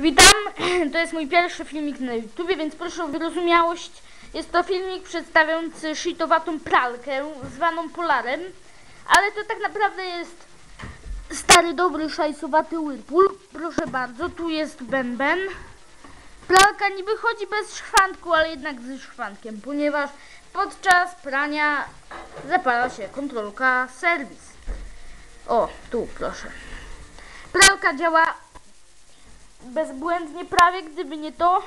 Witam, to jest mój pierwszy filmik na YouTubie, więc proszę o wyrozumiałość. Jest to filmik przedstawiający shitowatą pralkę, zwaną Polarem, ale to tak naprawdę jest stary, dobry, szajsowaty Whirlpool. Proszę bardzo, tu jest bęben. Pralka nie wychodzi bez szwanku, ale jednak ze szwankiem, ponieważ podczas prania zapala się kontrolka serwis. O, tu proszę. Pralka działa bezbłędnie prawie, gdyby nie to,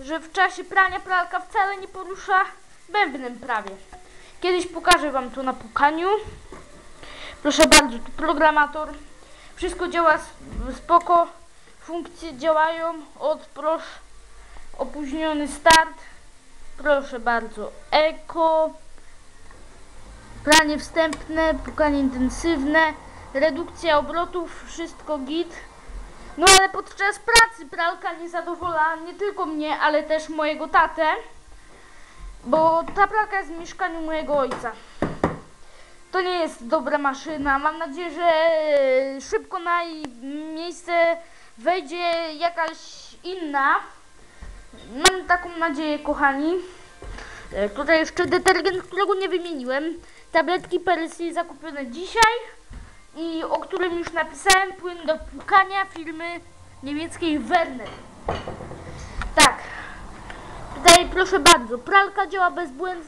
że w czasie prania pralka wcale nie porusza bębnem prawie. Kiedyś pokażę Wam to na pukaniu. Proszę bardzo, tu programator. Wszystko działa spoko. Funkcje działają. Od proszę, opóźniony start. Proszę bardzo, eko. Pranie wstępne, pukanie intensywne, redukcja obrotów, wszystko git. No ale podczas pracy pralka nie zadowala nie tylko mnie, ale też mojego tatę, bo ta pralka jest w mieszkaniu mojego ojca. To nie jest dobra maszyna. Mam nadzieję, że szybko na jej miejsce wejdzie jakaś inna. Mam taką nadzieję, kochani. E, Tutaj jeszcze detergent, którego nie wymieniłem. Tabletki Persil zakupione dzisiaj i o którym już napisałem, płyn do płukania firmy niemieckiej Werner. Tak. Tutaj proszę bardzo, pralka działa bezbłędnie.